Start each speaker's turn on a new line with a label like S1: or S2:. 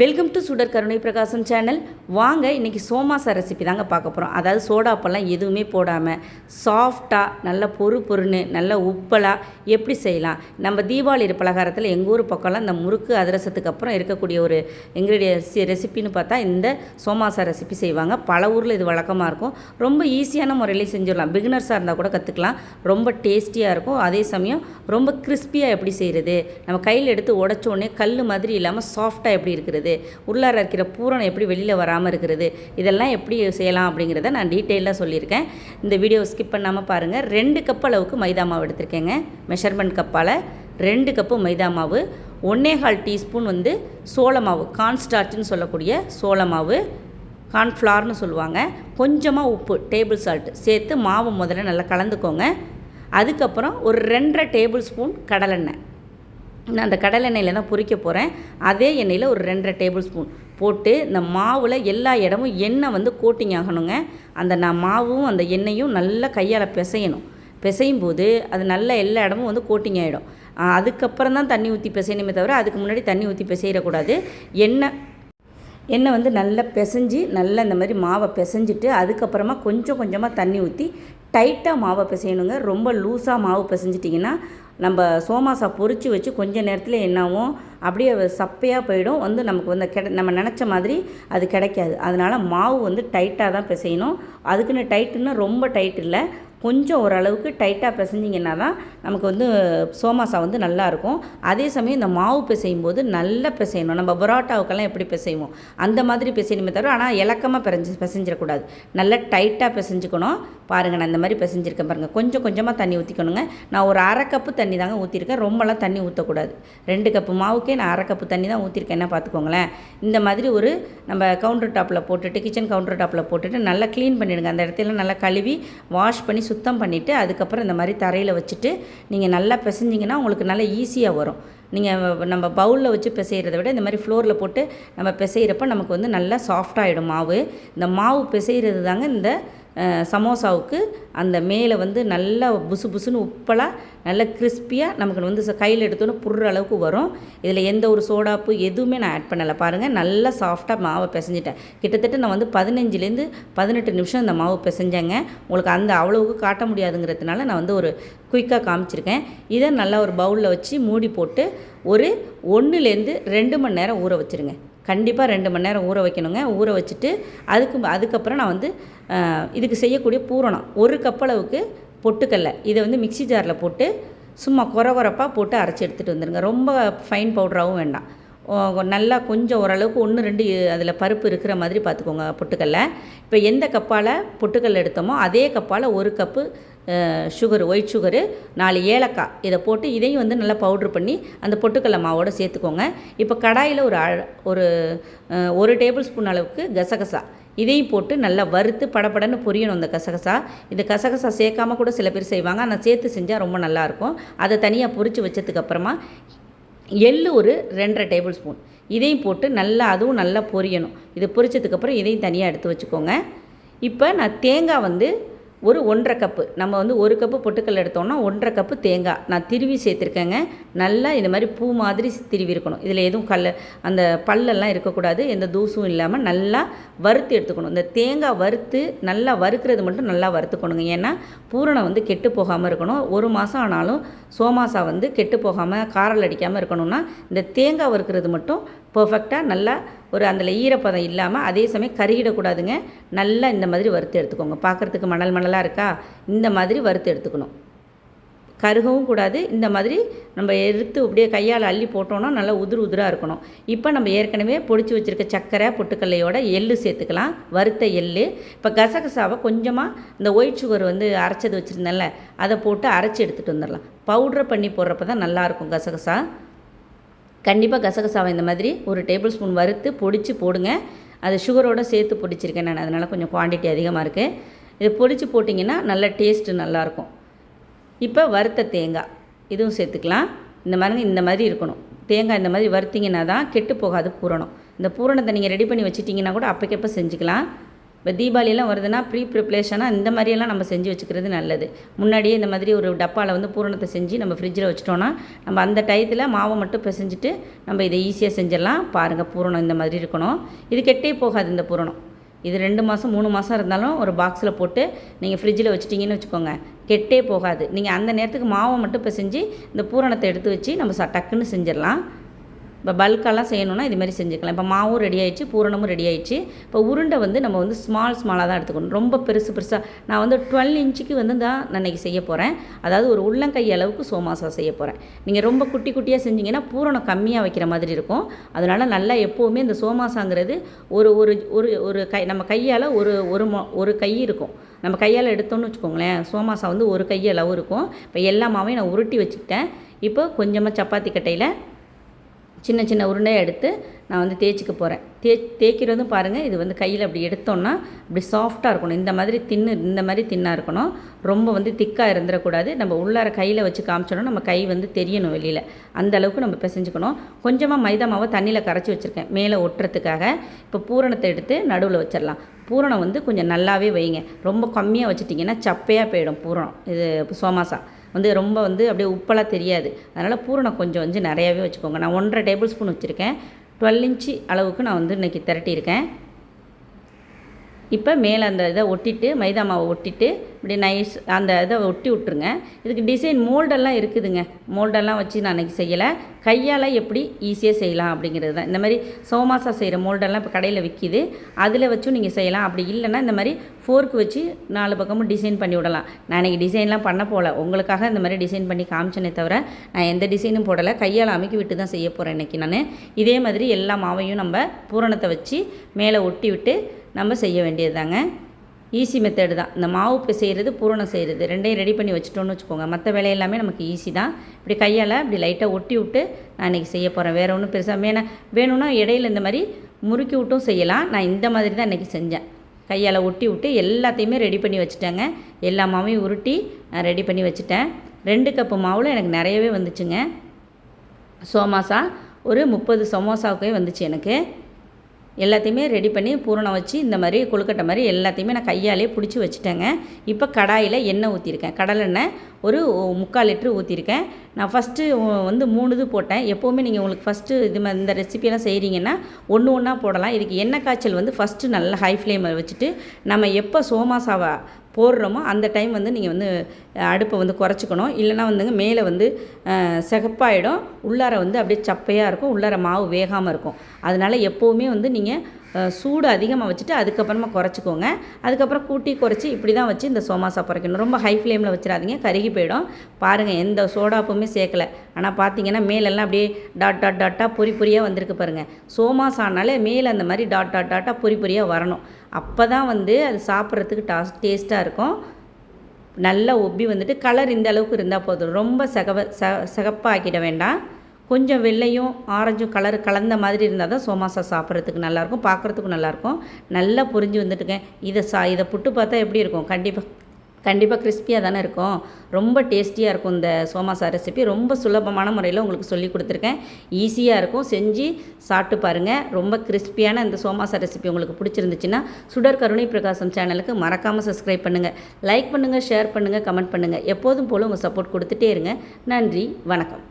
S1: Welcome to சுடர் கருணை பிரகாசம் சேனல் வாங்க இன்றைக்கி சோமாசா ரெசிபி தாங்க பார்க்க போகிறோம் அதாவது சோடாப்பெல்லாம் எதுவுமே போடாமல் சாஃப்டாக நல்ல பொறு பொருன்னு நல்ல உப்பலாக எப்படி செய்யலாம்? நம்ம தீபாவளி பலகாரத்தில் எங்கள் ஊர் பக்கம்லாம் இந்த முறுக்கு அதிரசத்துக்கு அப்புறம் இருக்கக்கூடிய ஒரு இன்க்ரீடியன்ஸ் ரெசிபின்னு பார்த்தா இந்த சோமாசா ரெசிபி செய்வாங்க. பல ஊரில் இது வழக்கமாக இருக்கும். ரொம்ப ஈஸியான முறையிலே செஞ்சிடலாம். பிகினர்ஸாக இருந்தால் கூட கற்றுக்கலாம் ரொம்ப டேஸ்டியாக இருக்கும். அதே சமயம் ரொம்ப கிறிஸ்பியாக எப்படி செய்கிறது நம்ம கையில் எடுத்து உடச்ச உடனே கல் மாதிரி இல்லாமல் சாஃப்டாக எப்படி இருக்கிறது? உள்ளார இருக்கிற பூரணம் எப்படி வெளியில் வராமல் இருக்கிறது. இதெல்லாம் எப்படி செய்யலாம் அப்படிங்கிறத நான் டீட்டெயிலாக சொல்லியிருக்கேன். இந்த வீடியோ ஸ்கிப் பண்ணாமல் பாருங்கள் ரெண்டு கப் அளவுக்கு மைதா மாவு எடுத்திருக்கேங்க. மெஷர்மெண்ட் கப்பால் ரெண்டு கப்பு மைதா மாவு ஒன்னேகால் டீஸ்பூன் வந்து சோள மாவு கார்ன்ஸ்டார்ச்னு சொல்லக்கூடிய சோள மாவு கார்ன்ஃப்ளார்னு சொல்லுவாங்க. கொஞ்சமாக உப்பு டேபிள் சால்ட் சேர்த்து மாவு முதல்ல நல்லா கலந்துக்கோங்க. அதுக்கப்புறம் ஒரு ரெண்டரை டேபிள் ஸ்பூன் கடலெண்ணெய். நான் அந்த கடலெண்ணெயில் தான் பொறிக்க போகிறேன் அதே எண்ணெயில் ஒரு ரெண்டரை டேபிள் ஸ்பூன் போட்டு இந்த மாவில் எல்லா இடமும் எண்ணெய் வந்து கோட்டிங் ஆகணுங்க. அந்த நான் மாவும் அந்த எண்ணெயும் நல்லா கையால் பிசையணும். பிசையும் போது அது நல்ல எல்லா இடமும் வந்து கோட்டிங் ஆகிடும் அதுக்கப்புறம் தான் தண்ணி ஊற்றி பிசையணுமே தவிர அதுக்கு முன்னாடி தண்ணி ஊற்றி பிசையிடக்கூடாது எண்ணெய் எண்ணெய் வந்து நல்லா பிசைஞ்சு நல்லா இந்த மாதிரி மாவை பிசைஞ்சிட்டு அதுக்கப்புறமா கொஞ்சம் கொஞ்சமாக தண்ணி ஊற்றி டைட்டாக மாவை பிசையணுங்க. ரொம்ப லூஸாக மாவு பிசைஞ்சிட்டிங்கன்னா நம்ம சோமாசா பொரித்து வச்சு கொஞ்ச நேரத்தில் என்னாகும் அப்படியே சப்பையாக போயிடும். வந்து நமக்கு வந்து கிடை நம்ம நினச்ச மாதிரி அது கிடைக்காது. அதனால் மாவு வந்து டைட்டாக தான் பிசையணும். அதுக்குன்னு டைட்டுன்னா ரொம்ப டைட் இல்லை. கொஞ்சம் ஓரளவுக்கு டைட்டாக பிசைஞ்சிங்கன்னா தான் நமக்கு வந்து சோமாசா வந்து நல்லாயிருக்கும் அதே சமயம் இந்த மாவு பிசையும் போது நல்லா பிசையணும். நம்ம பரோட்டாவுக்கெல்லாம் எப்படி பிசைவோம்? அந்த மாதிரி பிசையணுமே தவிர ஆனால் இலக்கமாக பிசைஞ்சு பிசைஞ்சிடக்கூடாது. நல்லா டைட்டாக பிசைஞ்சுக்கணும். பாருங்கள் நான் இந்த மாதிரி பிசைஞ்சிருக்கேன் பாருங்கள் கொஞ்சம் கொஞ்சமாக தண்ணி ஊற்றிக்கணுங்க நான் ஒரு அரை கப்பு தண்ணி தாங்க ஊற்றிருக்கேன் ரொம்பலாம் தண்ணி ஊற்றக்கூடாது ரெண்டு கப்பு மாவுக்கே நான் அரை கப்பு தண்ணி தான் ஊற்றிருக்கேன் என்ன பார்த்துக்கோங்களேன். இந்த மாதிரி ஒரு நம்ம கவுண்டர் டாப்பில் போட்டுட்டு கிச்சன் கவுண்டர் டாப்பில் போட்டுட்டு நல்லா க்ளீன் பண்ணிவிடுங்க அந்த இடத்துல நல்லா கழுவி வாஷ் பண்ணி சுத்தம் பண்ணிவிட்டு அதுக்கப்புறம் இந்த மாதிரி தரையில் வச்சுட்டு நீங்கள் நல்லா பிசைஞ்சிங்கன்னா உங்களுக்கு நல்லா ஈஸியாக வரும். நீங்கள் நம்ம பவுலில் வச்சு பிசைகிறத விட இந்த மாதிரி ஃப்ளோரில் போட்டு நம்ம பிசைகிறப்ப நமக்கு வந்து நல்லா சாஃப்டாகிடும் மாவு. இந்த மாவு பிசைகிறது தாங்க இந்த சமோசாவுக்கு அந்த மேலே வந்து நல்லா புசு புசுன்னு உப்பலாக நல்லா கிறிஸ்பியாக நமக்கு வந்து கையில் எடுத்தோன்னே புடுற அளவுக்கு வரும். இதில் எந்த ஒரு சோடாப்பு எதுவுமே நான் ஆட் பண்ணலை. பாருங்கள் நல்லா சாஃப்டாக மாவை பிசைஞ்சிட்டேன். கிட்டத்தட்ட நான் வந்து பதினஞ்சுலேருந்து பதினெட்டு நிமிஷம் இந்த மாவு பிசைஞ்சேங்க. உங்களுக்கு அந்த அவ்வளவுக்கு காட்ட முடியாதுங்கிறதுனால நான் வந்து ஒரு குயிக்காக காமிச்சிருக்கேன். இதை நல்லா ஒரு பவுலில் வச்சு மூடி போட்டு ஒரு ஒன்றுலேருந்து ரெண்டு மணி நேரம் ஊற வச்சுருங்க. கண்டிப்பாக ரெண்டு மணி நேரம் ஊற வைக்கணுங்க. ஊற வச்சுட்டு அதுக்கு அதுக்கப்புறம் நான் வந்து இதுக்கு செய்யக்கூடிய பூரணம். ஒரு கப்பளவுக்கு பொட்டுக்கல்லை. இதை வந்து மிக்சி ஜாரில் போட்டு சும்மா குறை குறப்பாக போட்டு அரைச்சி எடுத்துகிட்டு வந்துடுங்க ரொம்ப ஃபைன் பவுடராகவும் வேண்டாம். நல்லா கொஞ்சம் ஓரளவுக்கு ஒன்று ரெண்டு அதில் பருப்பு இருக்கிற மாதிரி பார்த்துக்கோங்க பொட்டுக்கல்ல. இப்போ எந்த கப்பால் பொட்டுக்கல் எடுத்தோமோ அதே கப்பால் ஒரு கப்பு சுகரு ஒயிட் சுகரு நாலு ஏலக்காய். இதை போட்டு இதையும் வந்து நல்லா பவுட்ரு பண்ணி அந்த பொட்டுக்கடலை மாவோடு சேர்த்துக்கோங்க. இப்போ கடாயில் ஒரு ஒரு ஒரு டேபிள் ஸ்பூன் அளவுக்கு கசகசா. இதையும் போட்டு நல்லா வறுத்து படப்படன்னு பொரியணும் இந்த கசகசா. இந்த கசகசா சேர்க்காம கூட சில பேர் செய்வாங்க. ஆனால் சேர்த்து செஞ்சால் ரொம்ப நல்லாயிருக்கும் அதை தனியாக பொரித்து வச்சதுக்கப்புறமா எள்ளு ஒரு ரெண்டரை டேபிள் ஸ்பூன் இதையும் போட்டு நல்லா அதுவும் நல்லா பொரியணும். இது பொரிச்சதுக்கப்புறம் இதையும் தனியாக எடுத்து வச்சுக்கோங்க. இப்போ நான் தேங்காய் வந்து ஒரு ஒன்றரை கப்பு நம்ம வந்து ஒரு கப்பு பொட்டுக்கல் எடுத்தோம்னா ஒன்றரை கப்பு தேங்காய். நான் திருவி சேர்த்துருக்கேங்க. நல்லா இந்த மாதிரி பூ மாதிரி திருவி இருக்கணும். இதில் எதுவும் கல் அந்த பல்லெல்லாம் இருக்கக்கூடாது. எந்த தூசும் இல்லாமல் நல்லா வறுத்து எடுத்துக்கணும். இந்த தேங்காய் வறுத்து நல்லா வறுக்கிறது மட்டும் நல்லா வறுத்துக்கணுங்க. ஏன்னா பூரணம் வந்து கெட்டு போகாமல் இருக்கணும். ஒரு மாதம் ஆனாலும் சோமாசா வந்து கெட்டு போகாமல் காரல் அடிக்காமல் இருக்கணும்னா இந்த தேங்காய் வறுக்கிறது மட்டும் பர்ஃபெக்டாக நல்லா ஒரு அதில் ஈரப்பதம் இல்லாமல் அதே சமயம் கருகிடக்கூடாதுங்க. நல்லா இந்த மாதிரி வறுத்து எடுத்துக்கோங்க. பார்க்குறதுக்கு மணல் மணலாக இருக்கா? இந்த மாதிரி வறுத்து எடுத்துக்கணும். கருகவும் கூடாது. இந்த மாதிரி நம்ம எடுத்து அப்படியே கையால் அள்ளி போட்டோன்னா நல்லா உதிர் உதிராக இருக்கணும். இப்போ நம்ம ஏற்கனவே பொடிச்சு வச்சுருக்க சர்க்கரை பொட்டுக்கல்லையோட எள்ளு சேர்த்துக்கலாம். வறுத்த எள்ளு. இப்போ கசகசாவை கொஞ்சமாக இந்த ஒயிட் சுகர் வந்து அரைச்சது வச்சுருந்தேன்ல அதை போட்டு அரைச்சி எடுத்துகிட்டு வந்துடலாம். பவுட்ரு பண்ணி போடுறப்ப தான் நல்லாயிருக்கும் கசகசா. கண்டிப்பாக கசகசாவை இந்த மாதிரி ஒரு டேபிள் ஸ்பூன் வறுத்து பொடிச்சு போடுங்க. அது சுகரோடு சேர்த்து பொடிச்சிருக்கேன் நான். அதனால் கொஞ்சம் குவான்டிட்டி அதிகமாக இருக்குது இது பொடிச்சு போட்டிங்கன்னா நல்ல டேஸ்ட்டு நல்லாயிருக்கும். இப்போ வறுத்த தேங்காய். இதுவும் சேர்த்துக்கலாம். இந்த மாதிரி இந்த மாதிரி இருக்கணும். தேங்காய் இந்த மாதிரி வறுத்திங்கன்னா தான் கெட்டு போகாது பூரணம். இந்த பூரணத்தை நீங்கள் ரெடி பண்ணி வச்சிட்டிங்கன்னா கூட அப்போக்கப்போ செஞ்சுக்கலாம். இப்போ தீபாவளியெல்லாம் வருதுன்னா ப்ரீ ப்ரிப்ரேஷனாக இந்த மாதிரியெல்லாம் நம்ம செஞ்சு வச்சுக்கிறது நல்லது. முன்னாடியே இந்த மாதிரி ஒரு டப்பாவில் வந்து பூரணத்தை செஞ்சு நம்ம ஃப்ரிட்ஜில் வச்சிட்டோன்னா நம்ம அந்த டயத்தில் மாவை மட்டும் பிசைஞ்சிட்டு நம்ம இதை ஈஸியாக செஞ்சிடலாம். பாருங்கள் பூரணம் இந்த மாதிரி இருக்கணும். இது கெட்டே போகாது இந்த பூரணம். இது ரெண்டு மாதம் மூணு மாதம் இருந்தாலும் ஒரு பாக்ஸில் போட்டு நீங்கள் ஃப்ரிட்ஜில் வச்சிட்டிங்கன்னு வச்சுக்கோங்க. கெட்டே போகாது. நீங்கள் அந்த நேரத்துக்கு மாவை மட்டும் பிசைஞ்சு இந்த பூரணத்தை எடுத்து வச்சு நம்ம ச டக்குன்னு செஞ்சிடலாம். இப்போ பல்காலாம் செய்யணும்னா இது மாதிரி செஞ்சுக்கலாம். இப்போ மாவும் ரெடி ஆயிடுச்சு பூரணமும் ரெடி ஆயிடுச்சு. இப்போ உருண்டை வந்து நம்ம வந்து ஸ்மால் ஸ்மாலாக தான் எடுத்துக்கணும். ரொம்ப பெருசு பெருசாக நான் வந்து டுவெல் இன்ச்சுக்கு வந்து தான் நான் இன்றைக்கி செய்ய போகிறேன் அதாவது ஒரு உள்ளங்கை அளவுக்கு சோமாசா செய்ய போகிறேன் நீங்கள் ரொம்ப குட்டி குட்டியாக செஞ்சீங்கன்னா பூரணம் கம்மியாக வைக்கிற மாதிரி இருக்கும். அதனால் நல்லா எப்போவுமே இந்த சோமாசாங்கிறது ஒரு ஒரு ஒரு ஒரு கை நம்ம கையால் ஒரு ஒரு ஒரு கை இருக்கும். நம்ம கையால் எடுத்தோம்னு வச்சுக்கோங்களேன் சோமாசா வந்து ஒரு கை அளவு இருக்கும். இப்போ எல்லா மாவையும் நான் உருட்டி வச்சுக்கிட்டேன். இப்போ கொஞ்சமாக சப்பாத்தி கட்டையில் சின்ன சின்ன உருண்டையாக எடுத்து நான் வந்து தேய்ச்சிக்க போகிறேன் தே தேய்க்கிறதும் பாருங்கள் இது வந்து கையில் அப்படி எடுத்தோன்னா அப்படி சாஃப்டாக இருக்கணும். இந்த மாதிரி தின்னு இந்த மாதிரி தின்னாக இருக்கணும். ரொம்ப வந்து திக்காக இருந்துடக்கூடாது நம்ம உள்ளார கையில் வச்சு காமிச்சோன்னா நம்ம கை வந்து தெரியணும் வெளியில். அந்த அளவுக்கு நம்ம பிசைஞ்சுக்கணும். கொஞ்சமாக மைதா மாவை தண்ணியில் கரைச்சி வச்சுருக்கேன் மேலே ஒட்டுறதுக்காக. இப்போ பூரணத்தை எடுத்து நடுவில் வச்சிடலாம். பூரணம் வந்து கொஞ்சம் நல்லாவே வைங்க. ரொம்ப கம்மியாக வச்சுட்டிங்கன்னா சப்பையாக போயிடும் பூரணம். இது சோமாசா. வந்து ரொம்ப வந்து அப்படியே உப்பெல்லாம் தெரியாது. அதனால் பூரணம் கொஞ்சம் வந்து நிறையாவே வச்சுக்கோங்க. நான் ஒன்றரை டேபிள் ஸ்பூன் வச்சுருக்கேன். டுவெல் இன்ச்சு அளவுக்கு நான் வந்து இன்றைக்கி திரட்டியிருக்கேன். இப்போ மேலே அந்த இதை ஒட்டிட்டு மைதா மாவை ஒட்டிட்டு இப்படி நைஸ் அந்த இதை ஒட்டி விட்ருங்க இதுக்கு டிசைன் மோல்டெல்லாம் இருக்குதுங்க. மோல்டெல்லாம் வச்சு நான் அன்றைக்கி செய்யலை. கையால் எப்படி ஈஸியாக செய்யலாம் அப்படிங்கிறது தான். இந்த மாதிரி சோமாசா செய்கிற மோல்டெல்லாம் இப்போ கடையில் விற்கிது அதில் வச்சும் நீங்கள் செய்யலாம். அப்படி இல்லைன்னா இந்த மாதிரி ஃபோர்க்கு வச்சு நாலு பக்கமும் டிசைன் பண்ணி விடலாம். நான் இன்றைக்கி டிசைன்லாம் பண்ண போகல உங்களுக்காக இந்த மாதிரி டிசைன் பண்ணி காமிச்சனே தவிர நான் எந்த டிசைனும் போடலை. கையால் அமைக்கி விட்டு தான் செய்ய போகிறேன் இன்றைக்கி நான். இதே மாதிரி எல்லா மாவையும் நம்ம பூரணத்தை வச்சு மேலே ஒட்டி விட்டு நம்ம செய்ய வேண்டியது தாங்க ஈஸி மெத்தடு தான். இந்த மாவு இப்போ செய்கிறது பூரணம் செய்கிறது ரெண்டையும் ரெடி பண்ணி வச்சுட்டோன்னு வச்சுக்கோங்க. மற்ற வேலை எல்லாமே நமக்கு ஈஸி தான். இப்படி கையால் இப்படி லைட்டாக ஒட்டி விட்டு நான் இன்றைக்கி செய்ய போகிறேன் வேறு ஒன்றும் பெருசாக வேணா வேணும்னா இடையில இந்த மாதிரி முறுக்கி விட்டும் செய்யலாம். நான் இந்த மாதிரி தான் இன்றைக்கி செஞ்சேன். கையால் ஒட்டி விட்டு எல்லாத்தையுமே ரெடி பண்ணி வச்சுட்டேங்க. எல்லா மாவையும் உருட்டி நான் ரெடி பண்ணி வச்சுட்டேன். ரெண்டு கப்பு மாவில் எனக்கு நிறையவே வந்துச்சுங்க. சோமாசா ஒரு முப்பது சமோசாவுக்கே வந்துச்சு எனக்கு. எல்லாத்தையுமே ரெடி பண்ணி பூரணம் வச்சு இந்த மாதிரி கொழுக்கட்டை மாதிரி எல்லாத்தையுமே நான் கையாலே பிடிச்சி வச்சுட்டேங்க. இப்போ கடாயில் எண்ணெய் ஊற்றிருக்கேன் கடலெண்ணெய் ஒரு முக்கால் லிட்ரு ஊற்றிருக்கேன் நான் ஃபஸ்ட்டு வந்து மூணு இது போட்டேன். எப்போவுமே நீங்கள் உங்களுக்கு ஃபஸ்ட்டு இது மாதிரி இந்த ரெசிபியெல்லாம் செய்கிறீங்கன்னா ஒன்று ஒன்றா போடலாம். இதுக்கு எண்ணெய் காய்ச்சல் வந்து ஃபஸ்ட்டு நல்லா ஹை ஃப்ளேமில் வச்சுட்டு நம்ம எப்போ சோமாசாவை போடுறோமோ அந்த டைம் வந்து நீங்கள் வந்து அடுப்பை வந்து குறைச்சிக்கணும். இல்லைனா வந்துங்க மேலே வந்து சிகப்பாயிடும். உள்ளார வந்து அப்படியே சப்பையாக இருக்கும். உள்ளார மாவு வேகாமல் இருக்கும். அதனால் எப்போவுமே வந்து நீங்கள் சூடு அதிகமாக வச்சுட்டு அதுக்கப்புறமா குறைச்சிக்கோங்க. அதுக்கப்புறம் கூட்டி குறைச்சி இப்படி தான் வச்சு இந்த சோமாசா குறைக்கணும் ரொம்ப ஹை ஃப்ளேமில் வச்சிடாதீங்க. கருகி போயிடும். பாருங்கள் எந்த சோடாப்புமே சேர்க்கலை. ஆனால் பார்த்தீங்கன்னா மேலெல்லாம் அப்படியே டாட் டாட் டாட்டாக பொறி பொரியாக வந்திருக்கு பாருங்கள் சோமாசானாலே மேலே அந்த மாதிரி டாட் டாட் டாட்டாக பொறி பொரியாக வரணும். அப்போ தான் வந்து அது சாப்பிட்றதுக்கு டாஸ் டேஸ்ட்டாக இருக்கும். நல்லா ஒப்பி வந்துட்டு கலர் இந்த அளவுக்கு இருந்தால் போதும். ரொம்ப சகவ ச சகப்பாக்கிட வேண்டாம். கொஞ்சம் வெள்ளையும் ஆரஞ்சும் கலர் கலந்த மாதிரி இருந்தால் தான் சோமாசா சாப்பிட்றதுக்கு நல்லாயிருக்கும் பார்க்குறதுக்கும் நல்லாயிருக்கும். நல்லா புரிஞ்சு வந்துட்டுங்க. இதை சா இதை புட்டு பார்த்தா எப்படி இருக்கும்? கண்டிப்பாக கண்டிப்பாக கிறிஸ்பியாக தானே இருக்கும். ரொம்ப டேஸ்டியாக இருக்கும் இந்த சோமாசா ரெசிபி ரொம்ப சுலபமான முறையில் உங்களுக்கு சொல்லி கொடுத்துருக்கேன். ஈஸியாக இருக்கும். செஞ்சு சாப்பிட்டு பாருங்கள் ரொம்ப கிறிஸ்பியான இந்த சோமாசா ரெசிபி உங்களுக்கு பிடிச்சிருந்துச்சுன்னா சுடர் கருணை பிரகாசம் சேனலுக்கு மறக்காமல் சப்ஸ்கிரைப் பண்ணுங்கள் லைக் பண்ணுங்கள் ஷேர் பண்ணுங்கள் கமெண்ட் பண்ணுங்கள் எப்போதும் போல் உங்கள் சப்போர்ட் கொடுத்துட்டே இருங்க. நன்றி வணக்கம்.